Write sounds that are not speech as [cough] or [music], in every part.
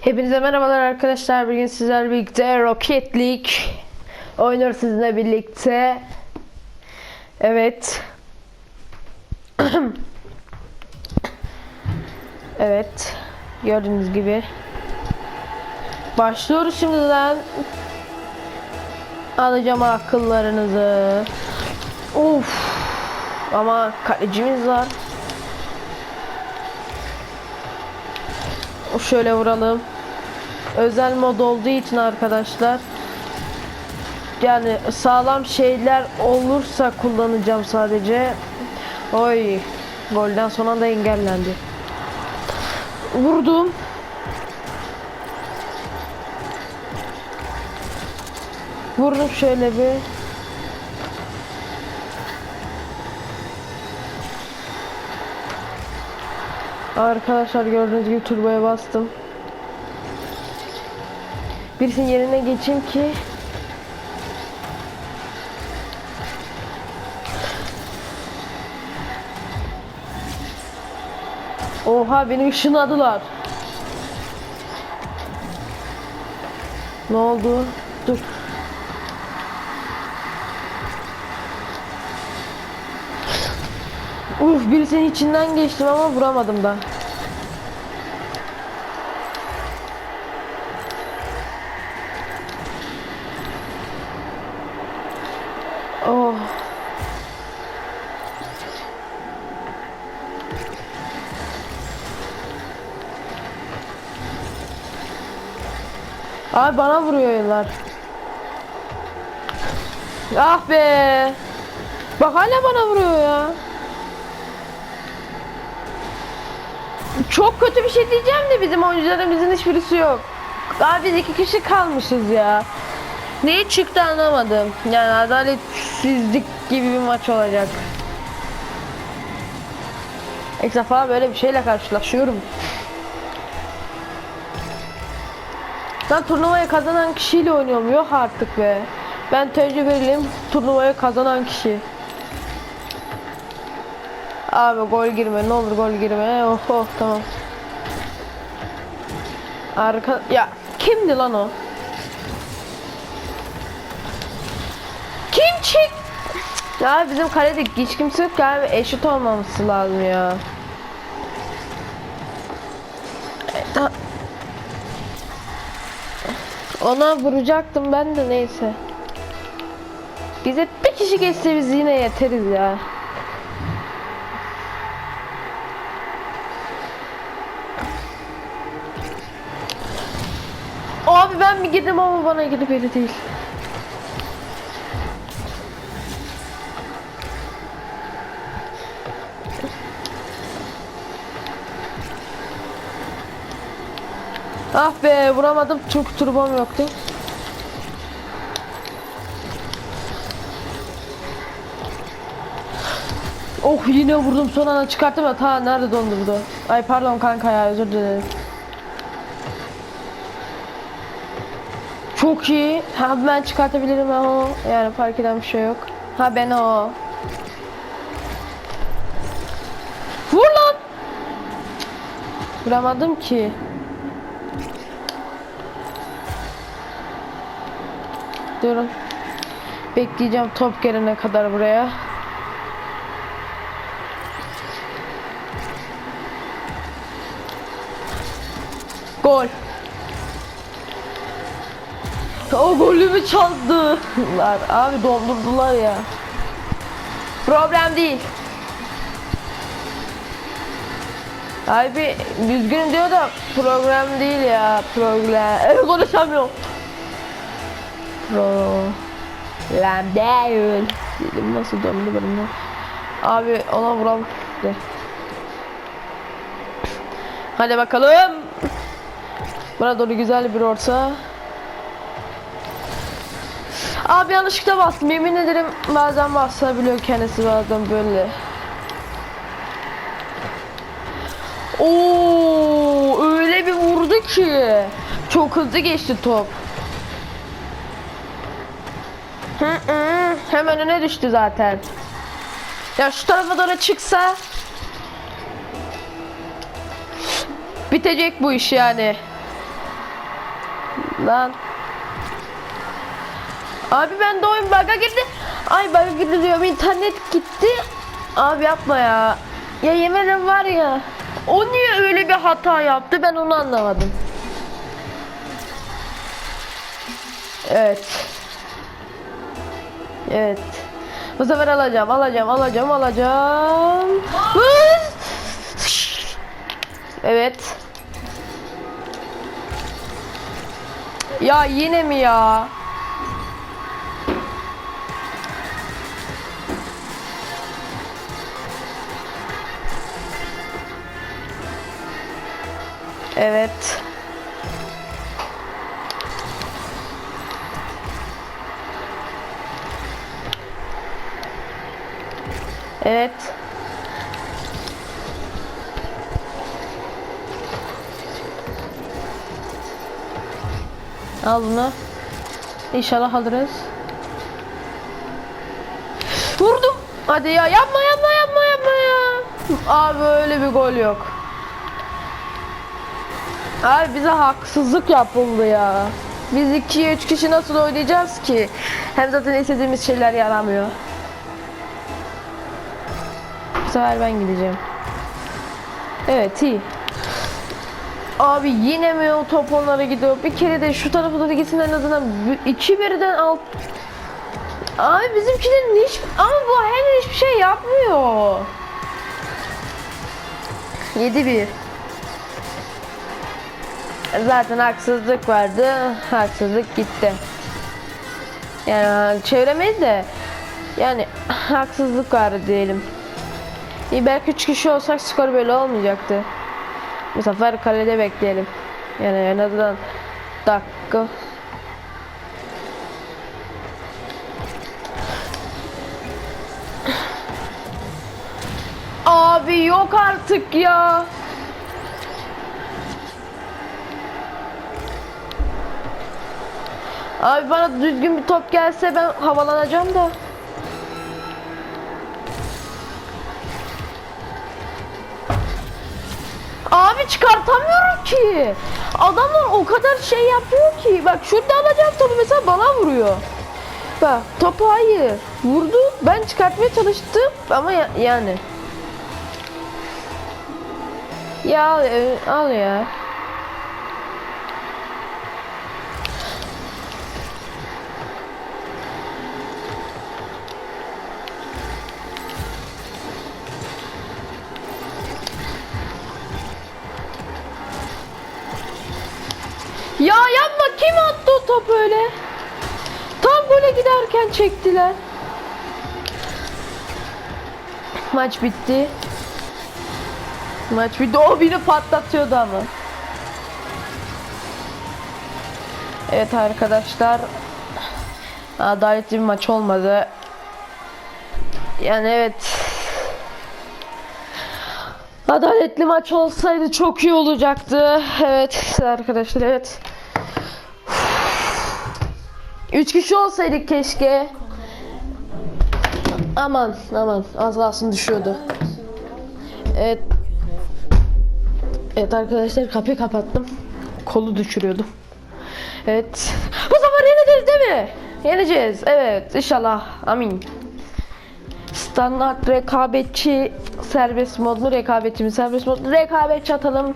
Hepinize merhabalar arkadaşlar. Bugün sizlerle birlikte Rocket League oynuyoruz sizinle birlikte. Evet. [clears throat] evet. Gördüğünüz gibi. Başlıyoruz şimdiden. Alacağım akıllarınızı. Of. Ama kalecimiz var. Şöyle vuralım. Özel mod olduğu için arkadaşlar. Yani sağlam şeyler olursa kullanacağım sadece. Oy. Golden sonra da engellendi. Vurdum. Vurdum şöyle bir. Arkadaşlar gördüğünüz gibi turboya bastım. Birisinin yerine geçeyim ki Oha beni ışınladılar. Ne oldu? Dur. Uf birisinin içinden geçtim ama vuramadım da. Abi bana vuruyorlar. Ah be. Bak hala bana vuruyor ya. Çok kötü bir şey diyeceğim de bizim oyuncularımızın hiçbirisi yok. Abi biz iki kişi kalmışız ya. Neyi çıktı anlamadım. Yani adaletsizlik gibi bir maç olacak. İlk defa böyle bir şeyle karşılaşıyorum. Ben turnuvayı kazanan kişiyle oynuyorum. Yok artık be. Ben tecrübeliyim. Turnuvayı kazanan kişi. Abi gol girme. Ne olur gol girme. Oh oh tamam. Arka... Ya kimdi lan o? Kim çek? Ya bizim kalede hiç kimse yok yani eşit olmaması lazım ya. E, ta- Ona vuracaktım ben de neyse. Bize bir kişi geçse biz yine yeteriz ya. Abi ben bir girdim ama bana gidip öyle değil. Ah be vuramadım çünkü turbom yoktu. Oh yine vurdum son anda çıkarttım ya ta nerede dondurdu. Ay pardon kanka ya özür dilerim. Çok iyi. Ha ben çıkartabilirim ama yani fark eden bir şey yok. Ha ben o. Vur lan. Vuramadım ki. Durun. Bekleyeceğim top gelene kadar buraya. Gol. O golümü çaldılar. Abi dondurdular ya. Problem değil. Abi düzgün diyor da program değil ya. Problem. Evet konuşamıyorum. Problem değil. Dilim nasıl döndü benim de. Abi ona vuralım. De. Hadi bakalım. Buna doğru güzel bir orta. Abi yanlışlıkla bastım. Yemin ederim bazen basabiliyor kendisi bazen böyle. Oo, öyle bir vurdu ki. Çok hızlı geçti top. Hı hı, hemen öne düştü zaten. Ya şu tarafa doğru çıksa bitecek bu iş yani. Lan. Abi ben de oyun bug'a girdi. Ay bug'a girdi diyorum internet gitti. Abi yapma ya. Ya yemedim var ya. O niye öyle bir hata yaptı ben onu anlamadım. Evet. Evet. Bu sefer alacağım, alacağım, alacağım, alacağım. Evet. Ya yine mi ya? Evet. Evet. Al bunu. İnşallah alırız. Vurdum. Hadi ya yapma yapma yapma yapma ya. Abi öyle bir gol yok. Abi bize haksızlık yapıldı ya. Biz 2'ye 3 kişi nasıl oynayacağız ki? Hem zaten istediğimiz şeyler yaramıyor. Bu sefer ben gideceğim. Evet iyi. Abi yine mi o top onlara gidiyor? Bir kere de şu tarafa doğru gitsin en azından iki birden alt. Abi bizimkilerin hiç ama bu Henry hiçbir şey yapmıyor. 7-1. Zaten haksızlık vardı. Haksızlık gitti. Yani çeviremeyiz de yani haksızlık vardı diyelim. İyi belki 3 kişi olsak skor böyle olmayacaktı. Bu sefer kalede bekleyelim. Yani en azından dakika. Abi yok artık ya. Abi bana düzgün bir top gelse ben havalanacağım da. Çıkartamıyorum ki. Adamlar o kadar şey yapıyor ki. Bak şurada alacağım topu mesela bana vuruyor. Bak topu hayır. Vurdu. Ben çıkartmaya çalıştım ama ya- yani. Ya al, e, al ya. Ya kim attı o topu öyle? Tam gole giderken çektiler. Maç bitti. Maç bitti. O biri patlatıyordu ama. Evet arkadaşlar. Adaletli bir maç olmadı. Yani evet. Adaletli maç olsaydı çok iyi olacaktı. Evet arkadaşlar evet. Üç kişi olsaydık keşke. Aman aman az kalsın düşüyordu. Evet. Evet arkadaşlar kapıyı kapattım. Kolu düşürüyordum. Evet. Bu sefer yeneceğiz değil mi? Yeneceğiz. Evet inşallah. Amin. Standart rekabetçi serbest mod mu rekabetçi mi serbest mod mu? rekabetçi atalım.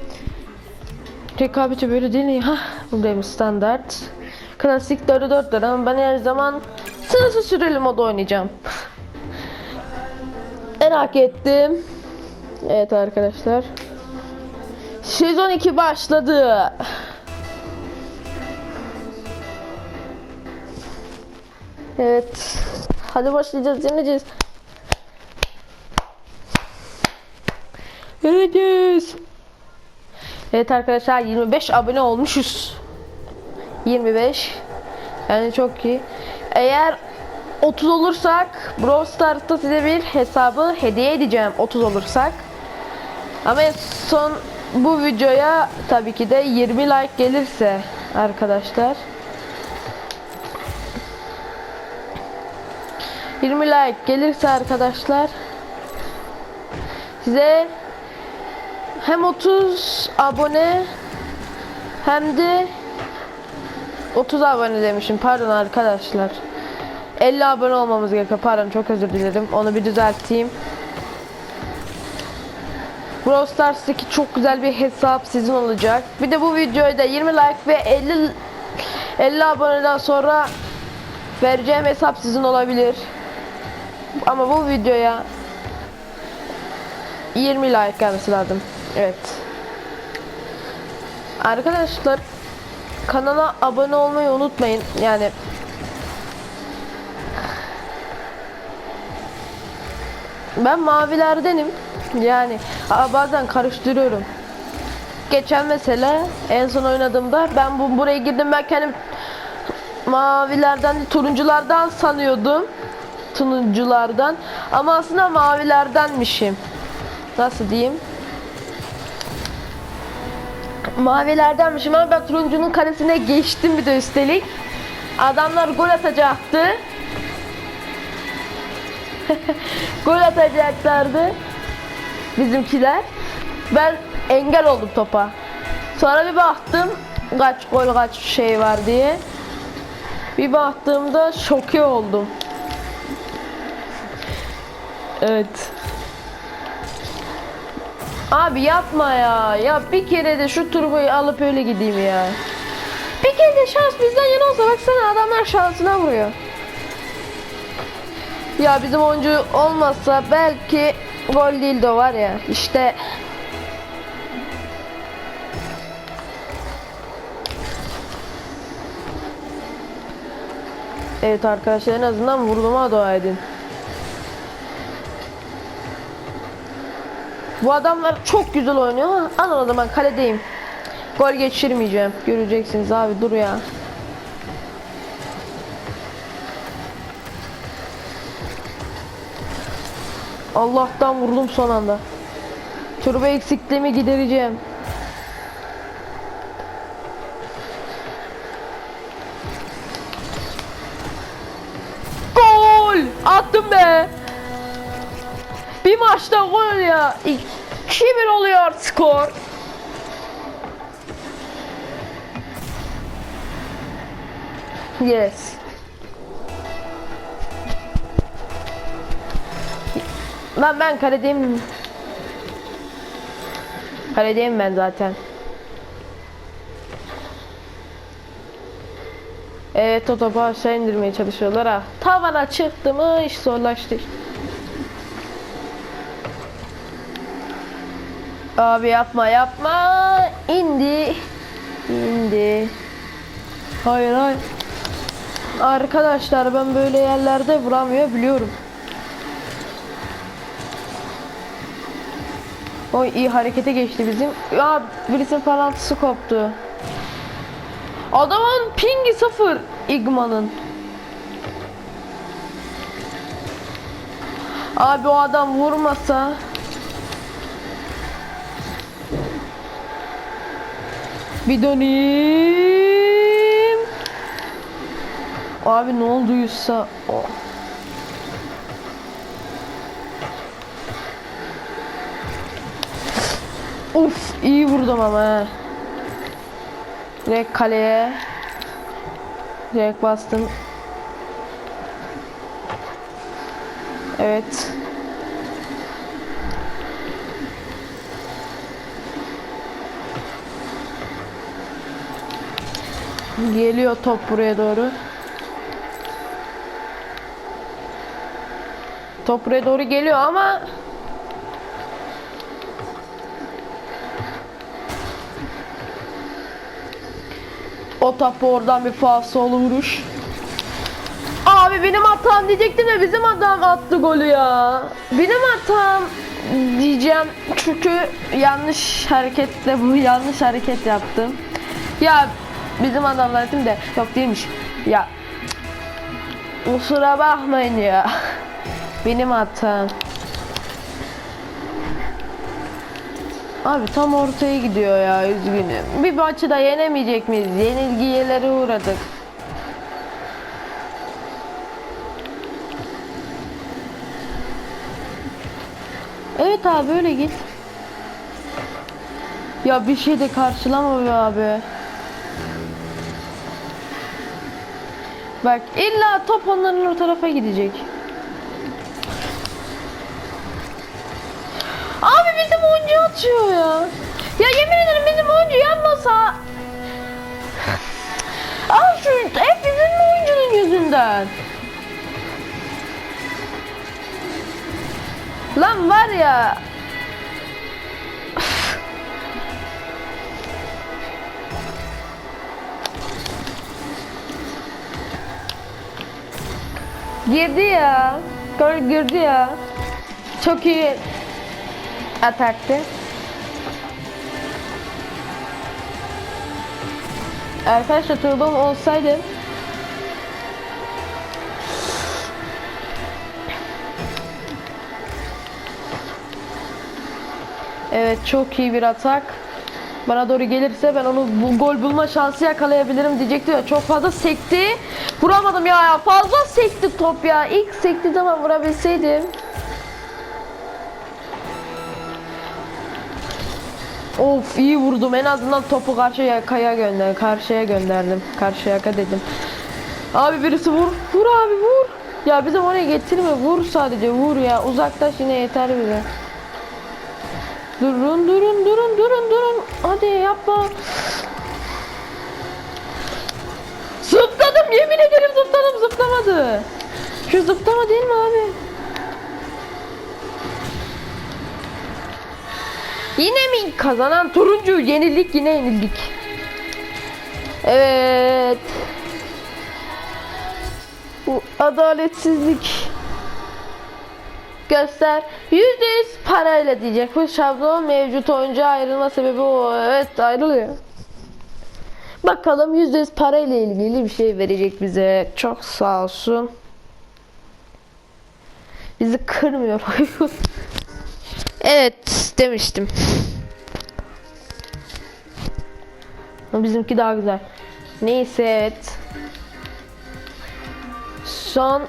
Rekabetçi böyle değil mi? Hah buradayım standart. Klasik 4'e 4 derim. Ben her zaman sınırsız süreli modu oynayacağım. Merak ettim. Evet arkadaşlar. Sezon 2 başladı. Evet. Hadi başlayacağız, yeneceğiz. Yeneceğiz. Evet arkadaşlar 25 abone olmuşuz. 25. Yani çok iyi. Eğer 30 olursak Brawl Stars'ta size bir hesabı hediye edeceğim 30 olursak. Ama son bu videoya tabii ki de 20 like gelirse arkadaşlar. 20 like gelirse arkadaşlar size hem 30 abone hem de 30 abone demişim. Pardon arkadaşlar. 50 abone olmamız gerekiyor. Pardon çok özür dilerim. Onu bir düzelteyim. Brawl Stars'taki çok güzel bir hesap sizin olacak. Bir de bu videoyu da 20 like ve 50 50 aboneden sonra vereceğim hesap sizin olabilir. Ama bu videoya 20 like gelmesi lazım. Evet. Arkadaşlar kanala abone olmayı unutmayın. Yani ben mavilerdenim. Yani bazen karıştırıyorum. Geçen mesela en son oynadığımda ben bu buraya girdim ben kendim mavilerden turunculardan sanıyordum. Turunculardan ama aslında mavilerdenmişim. Nasıl diyeyim? Mavilerdenmişim ama ben turuncunun karesine geçtim bir de üstelik. Adamlar gol atacaktı. [laughs] gol atacaklardı. Bizimkiler. Ben engel oldum topa. Sonra bir baktım kaç gol kaç şey var diye. Bir baktığımda şoke oldum. Evet. Abi yapma ya. Ya bir kere de şu turboyu alıp öyle gideyim ya. Bir kere de şans bizden yana olsa baksana adamlar şansına vuruyor. Ya bizim oyuncu olmazsa belki gol değil de var ya. İşte Evet arkadaşlar en azından vurduğuma dua edin. Bu adamlar çok güzel oynuyor alın o zaman kaledeyim. Gol geçirmeyeceğim. Göreceksiniz abi dur ya. Allah'tan vurdum son anda. Turbo eksikliğimi gidereceğim. Gol! Attım be! Bir maçta gol ya. 2-1 oluyor skor. Yes. Lan ben kaledeyim. Kaledeyim ben zaten. Evet o topu aşağı indirmeye çalışıyorlar ha. Tavana çıktı mı iş zorlaştı. Abi yapma yapma. İndi. İndi. Hayır hayır. Arkadaşlar ben böyle yerlerde vuramıyor biliyorum. O iyi harekete geçti bizim. Ya birisinin parantısı koptu. Adamın pingi sıfır Igma'nın. Abi o adam vurmasa Bir döneyim. Abi ne olduysa o. Uf iyi vurdum ama. he. Direkt kaleye. Direkt bastım. Evet. Geliyor top buraya doğru. Top buraya doğru geliyor ama O topu oradan bir falsolu vuruş. Abi benim hatam diyecektim de bizim adam attı golü ya. Benim hatam diyeceğim çünkü yanlış hareketle bu yanlış hareket yaptım. Ya bizim adamlar dedim de yok değilmiş. Ya kusura bakmayın ya. Benim hatam. Abi tam ortaya gidiyor ya üzgünüm. Bir maçı yenemeyecek miyiz? Yenilgilere uğradık. Evet abi öyle git. Ya bir şey de karşılama be abi. Bak illa top onların o tarafa gidecek. Abi bizim oyuncu atıyor ya. Ya yemin ederim bizim oyuncu yanmasa. Abi [laughs] şu hep bizim oyuncunun yüzünden. Lan var ya. Girdi ya. Gol girdi ya. Çok iyi ataktı. Arkadaşlar turbom olsaydı Evet çok iyi bir atak. Bana doğru gelirse ben onu bu gol bulma şansı yakalayabilirim diyecekti çok fazla sekti. Vuramadım ya, ya fazla sekti top ya. İlk sekti zaman vurabilseydim. Of iyi vurdum en azından topu karşıya kaya gönder karşıya gönderdim karşıya dedim. Abi birisi vur vur abi vur. Ya bizim oraya getirme vur sadece vur ya uzaklaş yine yeter bize. Durun durun durun durun durun. Hadi yapma. Zıpladım yemin ederim zıpladım zıplamadı. Şu zıplama değil mi abi? Yine mi kazanan turuncu yenildik yine yenildik. Evet. Bu adaletsizlik. Göster. Yüzde yüz parayla diyecek. Bu şablon mevcut oyuncu ayrılma sebebi o. Evet ayrılıyor. Bakalım yüzde yüz parayla ilgili bir şey verecek bize. Çok sağ olsun. Bizi kırmıyor. [laughs] evet demiştim. Bizimki daha güzel. Neyse evet. Son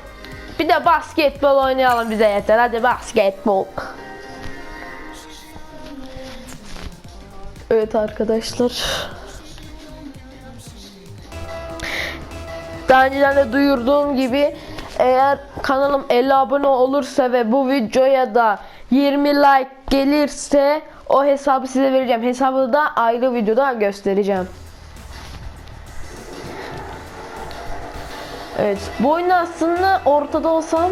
bir de basketbol oynayalım bize yeter. Hadi basketbol. Evet arkadaşlar. Daha önceden de duyurduğum gibi eğer kanalım 50 abone olursa ve bu videoya da 20 like gelirse o hesabı size vereceğim. Hesabı da ayrı videoda göstereceğim. Evet. Bu oyunu aslında ortada olsam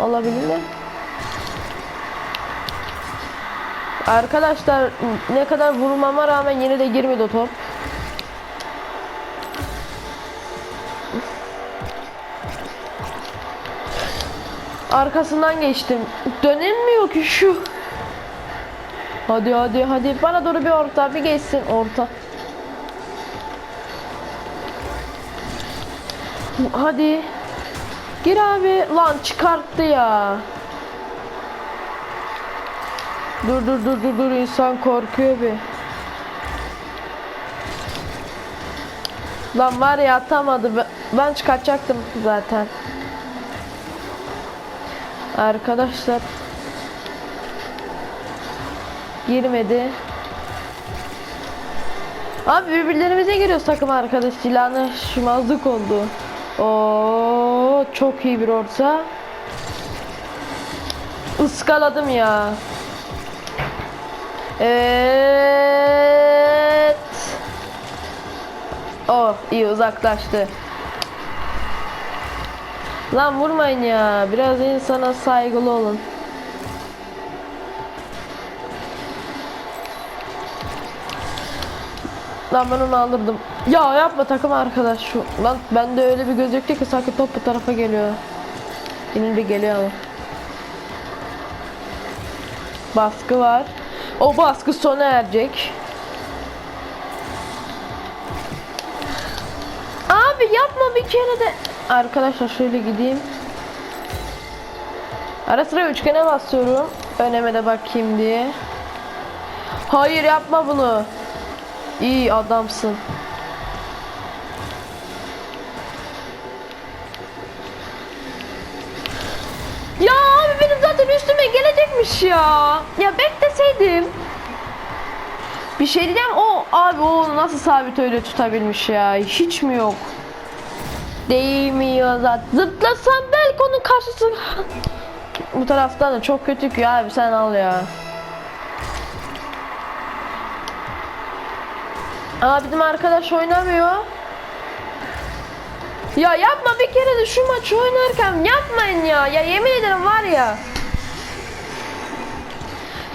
olabilir mi? Arkadaşlar ne kadar vurmama rağmen yine de girmedi o top. Arkasından geçtim. Dönemiyor ki şu. Hadi hadi hadi. Bana doğru bir orta. Bir geçsin orta. Hadi. Gir abi. Lan çıkarttı ya. Dur dur dur dur dur insan korkuyor bir. Lan var ya atamadı. Ben- çıkartacaktım zaten. Arkadaşlar. Girmedi. Abi birbirlerimize giriyoruz takım arkadaş. Silahına şımazlık oldu. Oo çok iyi bir orta. Iskaladım ya. Evet. Oh iyi uzaklaştı. Lan vurmayın ya. Biraz insana saygılı olun. Lan ben onu alırdım. Ya yapma takım arkadaş şu. Lan bende öyle bir gözüktü ki sanki top bu tarafa geliyor. Yine de geliyor ama. Baskı var. O baskı sona erecek. Abi yapma bir kere de. Arkadaşlar şöyle gideyim. Ara sıra üçgene basıyorum. Öneme de bakayım diye. Hayır yapma bunu. İyi adamsın. Ya abi benim zaten üstüme gelecekmiş ya. Ya bekleseydim. Bir şey diyeceğim o abi o nasıl sabit öyle tutabilmiş ya. Hiç mi yok? Değmiyor zaten. Zıplasam belki onun karşısı. Bu taraftan da çok kötü ki abi sen al ya. Aa bizim arkadaş oynamıyor. Ya yapma bir kere de şu maçı oynarken yapmayın ya. Ya yemin ederim var ya.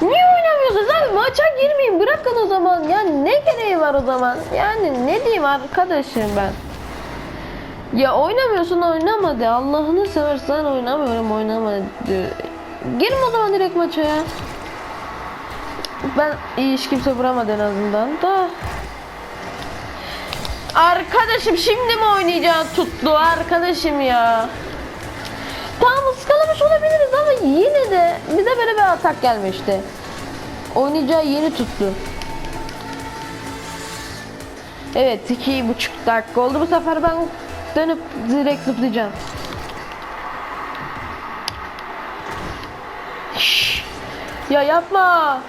Niye oynamıyorsunuz abi? Maça girmeyin bırakın o zaman. Ya ne gereği var o zaman? Yani ne diyeyim arkadaşım ben. Ya oynamıyorsun oynama de. Allah'ını seversen oynamıyorum oynama de. O zaman direkt maça ya. Ben iyi iş kimse vuramadı en azından da. Arkadaşım şimdi mi oynayacağız tutlu arkadaşım ya. Tamam ıskalamış olabiliriz ama yine de bize böyle bir atak gelmişti. Oynayacağı yeni tuttu. Evet iki buçuk dakika oldu bu sefer ben dönüp direkt zıplayacağım. Şşş. Ya yapma.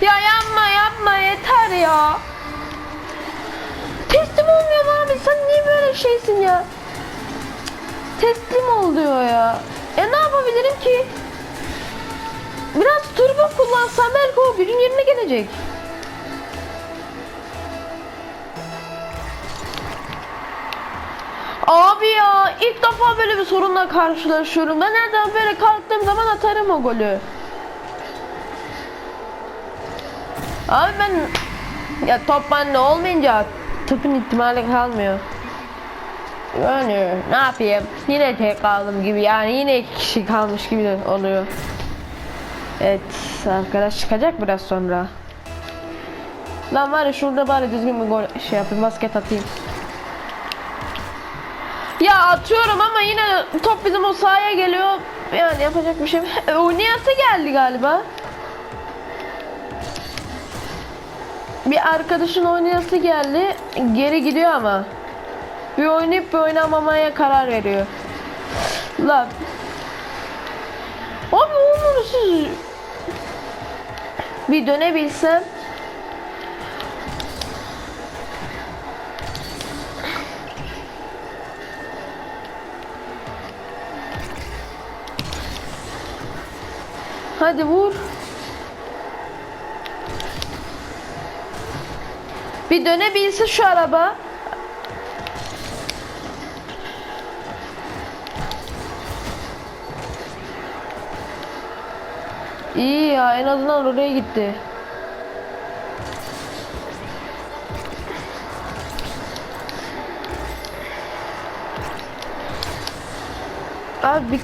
Ya yapma yapma yeter ya. Teslim olmuyor abi sen niye böyle şeysin ya? Teslim ol diyor ya. E ne yapabilirim ki? Biraz turbo kullansam belki o gücün yerine gelecek. İlk defa böyle bir sorunla karşılaşıyorum. Ben nereden böyle kalktığım zaman atarım o golü. Abi ben ya top bende olmayınca topun ihtimali kalmıyor. Yani ne yapayım? Yine tek kaldım gibi yani yine iki kişi kalmış gibi oluyor. Evet arkadaş çıkacak biraz sonra. Lan var ya şurada bari düzgün bir gol şey yapayım basket atayım. Ya atıyorum ama yine top bizim o sahaya geliyor. Yani yapacak bir şey. E, geldi galiba. Bir arkadaşın oynayası geldi. Geri gidiyor ama. Bir oynayıp bir oynamamaya karar veriyor. Lan. Abi siz. Bir dönebilsem. Hadi vur. Bir dönebilse şu araba. İyi ya en azından oraya gitti. Abi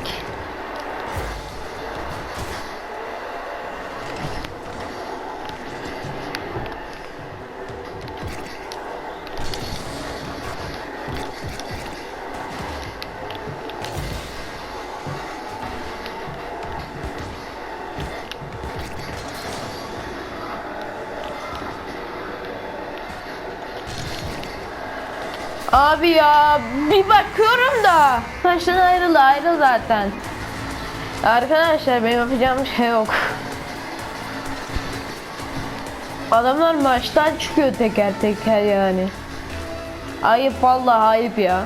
Abi ya bir bakıyorum da maçtan ayrıldı ayrıl zaten. Arkadaşlar benim yapacağım şey yok. Adamlar maçtan çıkıyor teker teker yani. Ayıp vallahi ayıp ya.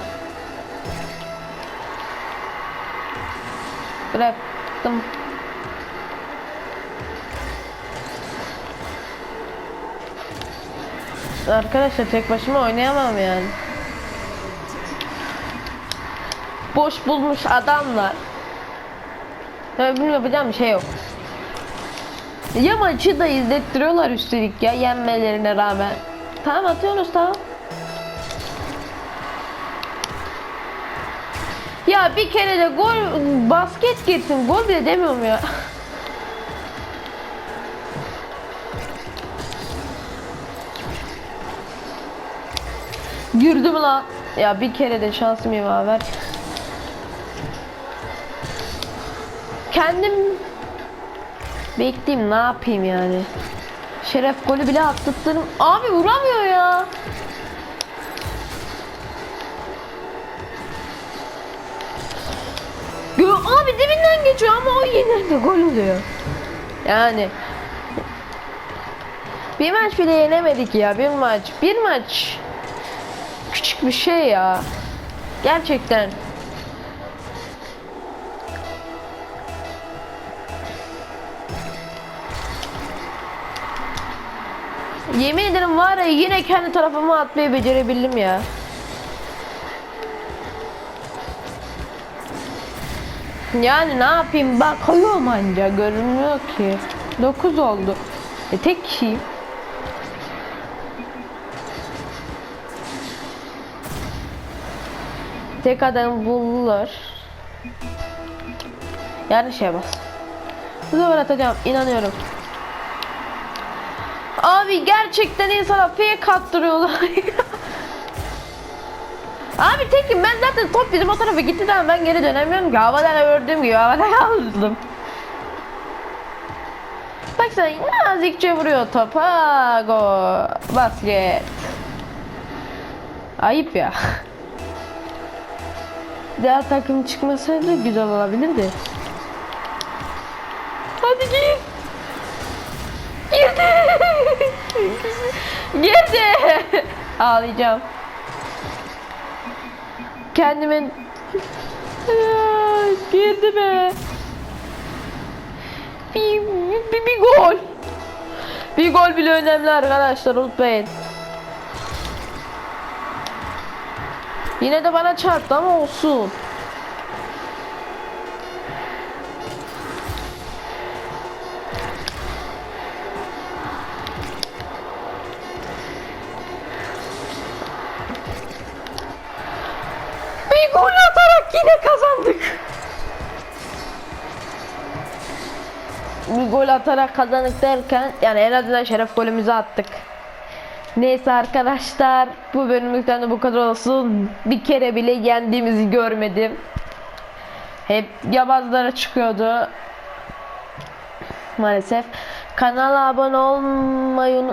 Bıraktım. Arkadaşlar tek başıma oynayamam yani. Boş bulmuş adamlar. Tabii yapacağım bir şey yok. Ya maçı da izlettiriyorlar üstelik ya yenmelerine rağmen. Tamam atıyorsunuz tamam. Ya bir kere de gol basket girsin gol bile demiyorum ya. Girdi mi lan? Ya bir kere de şansım yaver. Kendim bekleyeyim ne yapayım yani. Şeref golü bile attırtırım. Abi vuramıyor ya. Abi dibinden geçiyor ama o yine de gol oluyor. Yani bir maç bile yenemedik ya bir maç. Bir maç. Küçük bir şey ya. Gerçekten. Yemin ederim var ya yine kendi tarafıma atmayı becerebildim ya. Yani ne yapayım bakıyorum anca görünmüyor ki. 9 oldu. E tek kişiyim. Tek adam bulurlar. Yani şey bas. Bu sefer atacağım inanıyorum. Abi gerçekten insana fake attırıyorlar. [laughs] Abi tekim ben zaten top bizim o tarafa gitti de ben geri dönemiyorum ki havadan ördüğüm gibi havada kaldım. [laughs] Baksana nazikçe vuruyor topa go basket. Ayıp ya. Diğer takım çıkmasaydı güzel olabilirdi. Hadi gir. Girdi. Ağlayacağım. Kendimin Ay, girdi be. Bir, bir, bir gol. Bir gol bile önemli arkadaşlar unutmayın. Yine de bana çarptı ama olsun. Yine kazandık. Bir gol atarak kazandık derken yani en azından şeref golümüzü attık. Neyse arkadaşlar bu bölümlükten de bu kadar olsun. Bir kere bile yendiğimizi görmedim. Hep yabazlara çıkıyordu. Maalesef. Kanala abone olmayı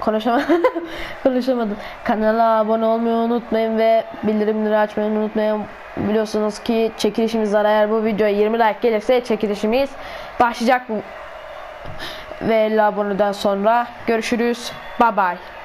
konuşamadım. [laughs] konuşamadım. Kanala abone olmayı unutmayın ve bildirimleri açmayı unutmayın. Biliyorsunuz ki çekilişimiz var. Eğer bu videoya 20 like gelirse çekilişimiz başlayacak. Ve 50 aboneden sonra görüşürüz. Bye bye.